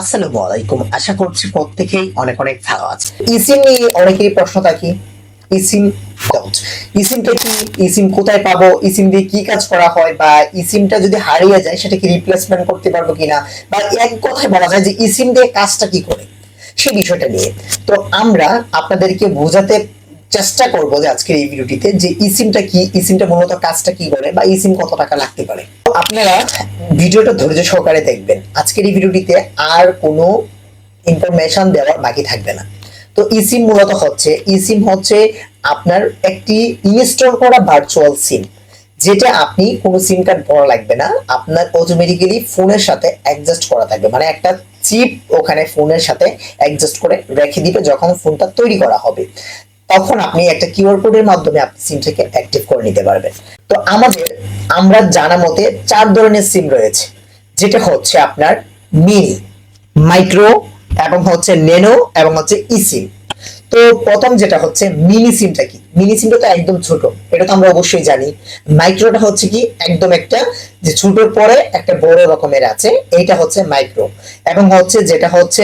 আসসালামু আলাইকুম। আশা করছি প্রত্যেকেই অনেক অনেক ভালো আছে ইসিম নিয়ে অনেকেরই প্রশ্ন থাকে, ইসিম ইসিমটা কি, ইসিম কোথায় পাবো, ইসিম দিয়ে কি কাজ করা হয়, বা ইসিমটা যদি হারিয়ে যায়, সেটা কি রিপ্লেসমেন্ট করতে পারব কিনা? বা এক কথায় বলা যায় যে ইসিম দিয়ে কাজটা কি করে? সেই বিষয়টা নিয়ে। তো আমরা আপনাদেরকে বোঝাতে চেষ্টা করব যে আজকের এই ভিডিওটিতে যে ইসিমটা কি, ইসিমটা মূলত কাজটা কি করে, বা ইসিম কত টাকা লাগতে পারে। আপনারা ভিডিওটা ধৈর্য সহকারে দেখবেন। আজকের এই ভিডিওটিতে আর কোনো ইনফরমেশন দেওয়ার বাকি থাকবে না। তো ইসিম মূলত হচ্ছে ইসিম হচ্ছে আপনার একটি ইনস্টল করা ভার্চুয়াল সিম যেটা আপনি কোনো সিম কার্ড ভরা লাগবে না। আপনার অটোমেটিক্যালি ফোনের সাথে অ্যাডজাস্ট করা থাকবে। মানে একটা চিপ ওখানে ফোনের সাথে অ্যাডজাস্ট করে রেখে দিবে যখন ফোনটা তৈরি করা হবে। তখন আপনি একটা কিউআর কোডের মাধ্যমে আপনি সিমটাকে অ্যাক্টিভ করে নিতে পারবেন। তো আমাদের আমরা জানা মতে চার ধরনের সিম রয়েছে, যেটা হচ্ছে আপনার মিনি মাইক্রো এবং হচ্ছে নেনো এবং হচ্ছে ইসিম। তো প্রথম যেটা হচ্ছে মিনি সিমটা কি? মিনি সিমটা তো একদম ছোট, এটা তো আমরা অবশ্যই জানি। মাইক্রোটা হচ্ছে কি একদম একটা যে ছোটর পরে একটা বড় রকমের আছে, এইটা হচ্ছে মাইক্রো। এবং হচ্ছে যেটা হচ্ছে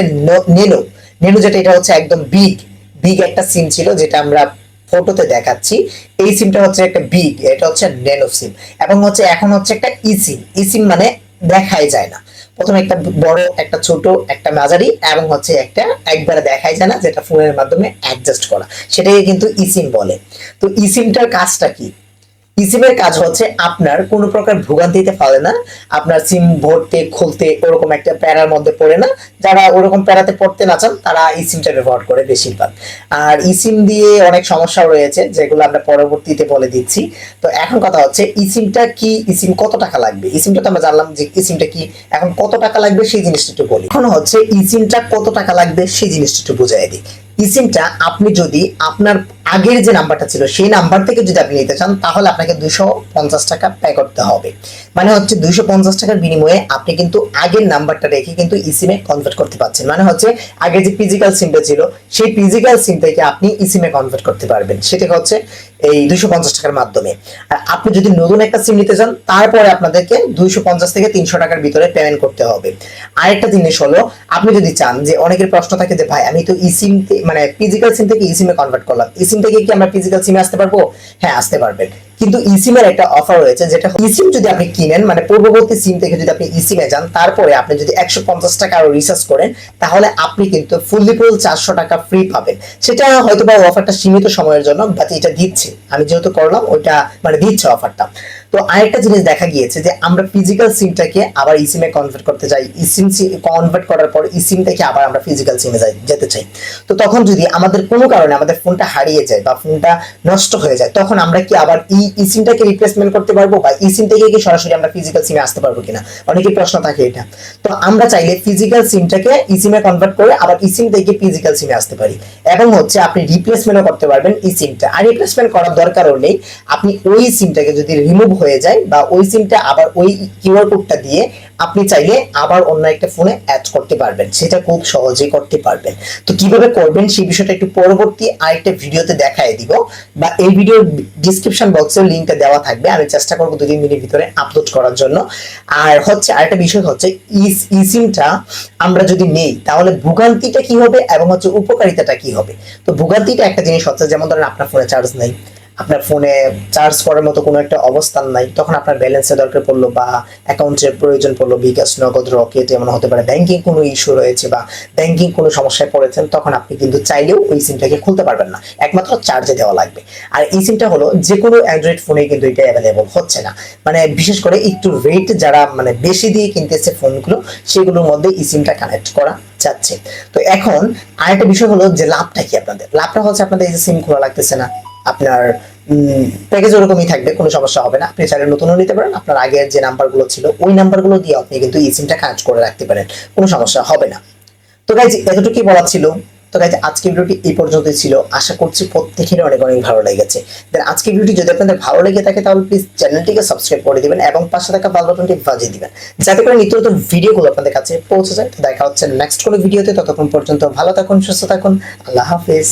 নেনো নেনো যেটা, এটা হচ্ছে একদম বিগ বিগ একটা সিম ছিল, যেটা আমরা ফটোতে দেখাচ্ছি, এই সিমটা হচ্ছে একটা বিগ এটা হচ্ছে ন্যানো সিম এবং হচ্ছে এখন হচ্ছে একটা ই সিম ই সিম মানে দেখাই যায় না। প্রথমে একটা বড়, একটা ছোট, একটা মাঝারি, এবং হচ্ছে একটা একবারে দেখাই যায় না, যেটা ফোনের মাধ্যমে অ্যাডজাস্ট করা। সেটাকে কিন্তু ইসিম বলে। তো ইসিমটার কাজটা কি? ইসিমের কাজ হচ্ছে আপনার কোনো প্রকার ভোগান্তিতে ফেলে না। আপনার সিম ভরতে, খুলতে ওরকম একটা প্যারার মধ্যে পড়ে না। যারা ওরকম প্যারাতে পড়তে না চান, তারা এই সিমটা ব্যবহার করে বেশিরভাগ। আর ইসিম দিয়ে অনেক সমস্যাও রয়েছে, যেগুলো আমরা পরবর্তীতে বলে দিচ্ছি। তো এখন কথা হচ্ছে ইসিমটা কি ইসিম কত টাকা লাগবে? ইসিমটা তো আমরা জানলাম যে ইসিমটা কি এখন কত টাকা লাগবে, সেই জিনিসটা একটু বলি। এখন হচ্ছে ইসিমটা কত টাকা লাগবে, সেই জিনিসটা একটু বোঝাই দিই। ইসিমটা আপনি যদি আপনার আগের যে নাম্বারটা ছিল, সেই নাম্বার থেকে যদি আপনি নিতে চান, তাহলে আপনাকে দুশো পঞ্চাশ টাকা পে করতে হবে। মানে হচ্ছে দুইশো পঞ্চাশ টাকার বিনিময়ে আপনি কিন্তু আগের নাম্বারটা রেখে কিন্তু ইসিমে কনভার্ট করতে পারছেন। মানে হচ্ছে আগে যে ফিজিক্যাল সিমটা ছিল, সেই ফিজিক্যাল সিম থেকে আপনি ইসিমে কনভার্ট করতে পারবেন। সেটা হচ্ছে এই দুইশো পঞ্চাশ টাকার মাধ্যমে। আর আপনি যদি নতুন একটা সিম নিতে চান, তারপরে আপনাদেরকে দুইশো পঞ্চাশ থেকে তিনশো টাকার ভিতরে পেমেন্ট করতে হবে। আরেকটা জিনিস হলো, আপনি যদি চান যে অনেকের প্রশ্ন থাকে যে, ভাই, আমি তো ইসিম মানে ফিজিক্যাল সিম থেকে ইসিমে কনভার্ট করলাম। ইসিম থেকে কি আমরা ফিজিক্যাল সিমে আসতে পারব? হ্যাঁ আসতে পারবেন। কিন্তু ইসিমের একটা অফার রয়েছে, যেটা ইসিম যদি আপনি কিনেন মানে পূর্ববর্তী সিম থেকে যদি আপনি ইসিমে যান, তারপরে আপনি যদি একশো পঞ্চাশ টাকা আরও রিচার্জ করেন, তাহলে আপনি কিন্তু ফুললি ফুল চারশো টাকা ফ্রি পাবেন। সেটা হয়তো বা অফারটা সীমিত সময়ের জন্য বাট এটা দিচ্ছে। আমি যেহেতু করলাম, ওইটা মানে দিচ্ছে অফারটা তো আরেকটা জিনিস দেখা গিয়েছে যে আমরা ফিজিক্যাল সিমটাকে আবার ইসিমে কনভার্ট করতে চাই। ইসিম কনভার্ট করার পর ইসিম থেকে আবার আমরা ফিজিক্যাল সিমে যাই, যেতে চাই। তো তখন যদি আমাদের কোনো কারণে আমাদের ফোনটা হারিয়ে যায় বা ফোনটা নষ্ট হয়ে যায়, তখন আমরা কি আবার ই ইসিমটাকে রিপ্লেসমেন্ট করতে পারব বা ইসিম থেকে কি সরাসরি আমরা ফিজিক্যাল সিমে আসতে পারব কিনা? অনেকের প্রশ্ন থাকে এটা। তো আমরা চাইলে ফিজিক্যাল সিমটাকে ইসিমে কনভার্ট করে আবার ইসিম থেকে ফিজিক্যাল সিমে আসতে পারি। এবং হচ্ছে আপনি রিপ্লেসমেন্টও করতে পারবেন এই সিমটা আর রিপ্লেসমেন্ট করার দরকারও নেই। আপনি ওই সিমটাকে যদি রিমুভ হয়ে যায় বা ওই সিমটা আবার ওই কিউআর কোডটা দিয়ে আপনি চাইলে আবার অন্য একটা ফোনে অ্যাড করতে পারবেন। সেটা খুব সহজেই করতে পারবেন। তো কীভাবে করবেন সেই বিষয়টা একটু পরবর্তী আরেকটা ভিডিওতে দেখায় দিব বা এই ভিডিওর ডিসক্রিপশন বক্সেও লিঙ্কটা দেওয়া থাকবে। আমি চেষ্টা করব দুই তিন মিনিট ভিতরে আপলোড করার জন্য। আর হচ্ছে আরেকটা বিষয় হচ্ছে ই সিমটা আমরা যদি নেই, তাহলে ভোগান্তিটা কি হবে এবং হচ্ছে উপকারিতাটা কি হবে? তো ভোগান্তিটা একটা জিনিস হচ্ছে, যেমন ধরেন আপনার ফোনে চার্জ নেই। আপনার ফোনে চার্জ করার মতো কোনো একটা অবস্থান নাই, তখন আপনার ব্যালেন্সের দরকার পড়ল বা অ্যাকাউন্টের প্রয়োজন পড়ল, বিকাশ, নগদ, রকেট, এমন হতে পারে ব্যাংকিং কোনো ইস্যু রয়েছে বা ব্যাংকিং কোনো সমস্যায় পড়েছেন, তখন আপনি কিন্তু চাইলেও ওই সিমটাকে খুলতে পারবেন না। একমাত্র চার্জে দেওয়া লাগবে। আর এই সিমটা হলো যে কোনো অ্যান্ড্রয়েড ফোনে কিন্তু এটা অ্যাভেলেবল হচ্ছে না। মানে বিশেষ করে একটু রেট যারা মানে বেশি দিয়ে কিনতেছে ফোনগুলো সেগুলোর মধ্যে এই সিমটা কানেক্ট করা যাচ্ছে। তো এখন আরেকটা বিষয় হলো যে লাভটা কি আপনাদের? লাভটা হচ্ছে আপনাদের এই যে সিম খোলা লাগতেছে না। আপনার প্যাকেজ ওরকমই থাকবে, কোনো সমস্যা হবে না। আপনি চাইলে নতুনও নিতে পারেন, আপনার আগের যে নাম্বারগুলো ছিল, ওই নাম্বারগুলো দিয়ে আপনি কিন্তু এই সিমটা কানেক্ট করে রাখতে পারেন, কোনো সমস্যা হবে না। তো গাইজ এতটুকুই বলা ছিল। তো গাইজ আজকে ভিডিওটি এই পর্যন্তই ছিল। আশা করছি প্রত্যেকেরই অনেক অনেক ভালো লেগেছে। দেন আজকে ভিডিওটি যদি আপনাদের ভালো লেগে থাকে, তাহলে প্লিজ চ্যানেলটিকে সাবস্ক্রাইব করে দিবেন এবং পাশে থাকা বেল বাটনটি বাজিয়ে দিবেন। যাতে করে নিত্য নতুন ভিডিওগুলো আপনাদের কাছে পৌঁছে যায়। দেখা হচ্ছে নেক্সট কোনো ভিডিওতে ততক্ষণ পর্যন্ত ভালো থাকুন, সুস্থ থাকুন। আল্লাহ হাফেজ।